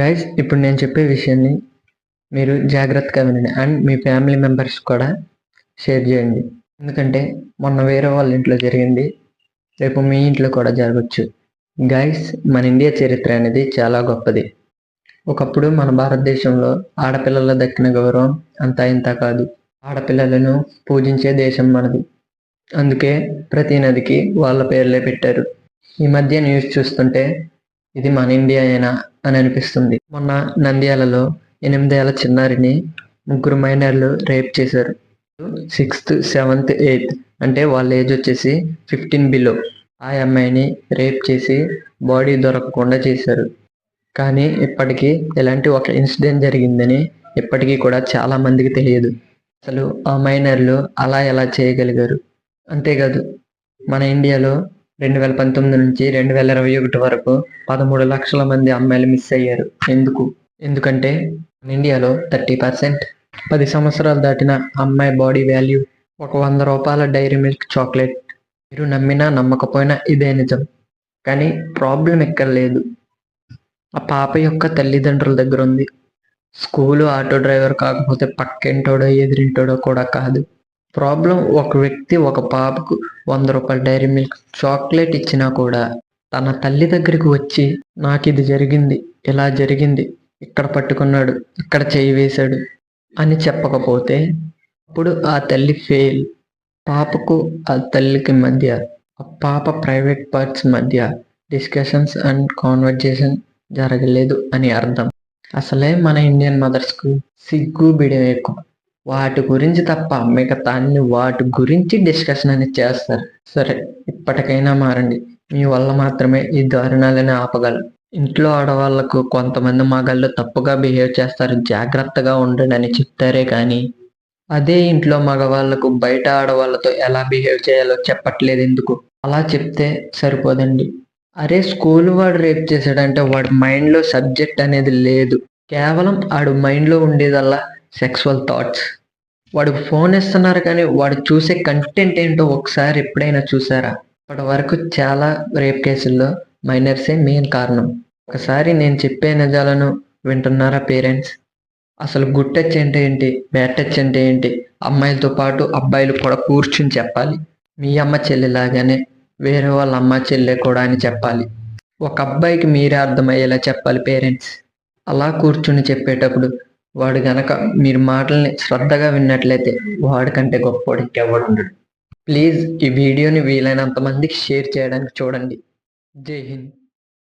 Guys ఇప్పుడు నేను చెప్పే విషయాన్ని మీరు జాగ్రత్తగా వినండి అండ్ మీ ఫ్యామిలీ మెంబర్స్ కూడా షేర్ చేయండి. ఎందుకంటే మొన్న వేరే వాళ్ళ ఇంట్లో జరిగింది. రేపు మీ ఇంట్లో కూడా జరగచ్చు. గైస్ మన ఇండియా చరిత్ర అనేది చాలా గొప్పది. ఒకప్పుడు మన భారతదేశంలో ఆడపిల్లల దక్కిన గౌరవం అంతా ఇంత కాదు. ఆడపిల్లలను పూజించే దేశం మనది. అందుకే ప్రతి నదికి వాళ్ళ పేర్లే పెట్టారు. ఈ మధ్య న్యూస్ చూస్తుంటే ఇది మన ఇండియా అయినా అని అనిపిస్తుంది. మొన్న నంద్యాలలో ఎనిమిదేళ్ళ చిన్నారిని ముగ్గురు మైనర్లు రేప్ చేశారు. సిక్స్త్ సెవెంత్ ఎయిత్ అంటే వాళ్ళ ఏజ్ వచ్చేసి ఫిఫ్టీన్ బిలో. ఆ అమ్మాయిని రేప్ చేసి బాడీ దొరకకుండా చేశారు. కానీ ఇప్పటికీ ఇలాంటి ఒక ఇన్సిడెంట్ జరిగిందని ఇప్పటికీ కూడా చాలా మందికి తెలియదు. అసలు ఆ మైనర్లు అలా ఎలా చేయగలిగారు? అంతేకాదు మన ఇండియాలో రెండు వేల పంతొమ్మిది నుంచి రెండు వేల ఇరవై ఒకటి వరకు పదమూడు లక్షల మంది అమ్మాయిలు మిస్ అయ్యారు. ఎందుకు? ఎందుకంటే ఇండియాలో థర్టీ పర్సెంట్ పది సంవత్సరాలు దాటిన అమ్మాయి బాడీ వాల్యూ ఒక వంద రూపాయల డైరీ మిల్క్ చాక్లెట్ మీరు నమ్మినా నమ్మకపోయినా ఇదే నిజం. కానీ ప్రాబ్లం ఎక్కడ లేదు. ఆ పాప యొక్క తల్లిదండ్రుల దగ్గర ఉంది. స్కూలు ఆటో డ్రైవర్ కాకపోతే పక్కింటోడో ఎదిరింటోడో కూడా కాదు. ప్రాబ్లం ఒక వ్యక్తి ఒక పాపకు వంద రూపాయల డైరీ మిల్క్ చాక్లెట్ ఇచ్చినా కూడా తన తల్లి దగ్గరికి వచ్చి నాకు ఇది జరిగింది ఇలా జరిగింది ఇక్కడ పట్టుకున్నాడు ఇక్కడ చేయి వేశాడు అని చెప్పకపోతే అప్పుడు ఆ తల్లి ఫెయిల్ పాపకు ఆ తల్లికి మధ్య ఆ పాప ప్రైవేట్ పార్ట్స్ మధ్య డిస్కషన్స్ అండ్ కాన్వర్జేషన్ జరగలేదు అని అర్థం. అసలే మన ఇండియన్ మదర్స్కు సిగ్గు బిడే ఎక్కువ వాటి గురించి తప్ప మిగతా అన్ని వాటి గురించి డిస్కషన్ అనేది చేస్తారు. సరే ఇప్పటికైనా మారండి. మీ వల్ల మాత్రమే ఈ దారుణాలని ఆపగలరు ఇంట్లో ఆడవాళ్ళకు కొంతమంది మగాళ్ళు తప్పుగా బిహేవ్ చేస్తారు జాగ్రత్తగా ఉండండి అని చెప్తారే కానీ అదే ఇంట్లో మగవాళ్ళకు బయట ఆడవాళ్ళతో ఎలా బిహేవ్ చేయాలో చెప్పట్లేదు ఎందుకు? అలా చెప్తే సరిపోదండి. అరే స్కూల్ వాడు రేప్ చేశాడంటే వాడి మైండ్లో సబ్జెక్ట్ అనేది లేదు. కేవలం ఆడు మైండ్లో ఉండేదల్లా. సెక్సువల్ థాట్స్ వాడు ఫోన్ ఇస్తున్నారు కానీ వాడు చూసే కంటెంట్ ఏంటో ఒకసారి ఎప్పుడైనా చూసారా? ఇప్పటి వరకు చాలా రేప్ కేసుల్లో మైనర్సే మెయిన్ కారణం. ఒకసారి నేను చెప్పే నిజాలను వింటున్నారా పేరెంట్స్ అసలు గుడ్ టచ్ అంటే ఏంటి? బ్యాడ్ టచ్ అంటే ఏంటి? అమ్మాయిలతో పాటు అబ్బాయిలు కూడా కూర్చుని చెప్పాలి. మీ అమ్మ చెల్లిలాగానే వేరే వాళ్ళ అమ్మ చెల్లె కూడా అని చెప్పాలి. ఒక అబ్బాయికి మీరే అర్థమయ్యేలా చెప్పాలి పేరెంట్స్ అలా కూర్చుని చెప్పేటప్పుడు వాడు గనక మీరు మాటల్ని శ్రద్ధగా విన్నట్లయితే వాడికంటే గొప్పవాడు ఎవడు ఉండడు. ప్లీజ్ ఈ వీడియోని వీలైనంత మందికి షేర్ చేయడానికి చూడండి. జై హింద్.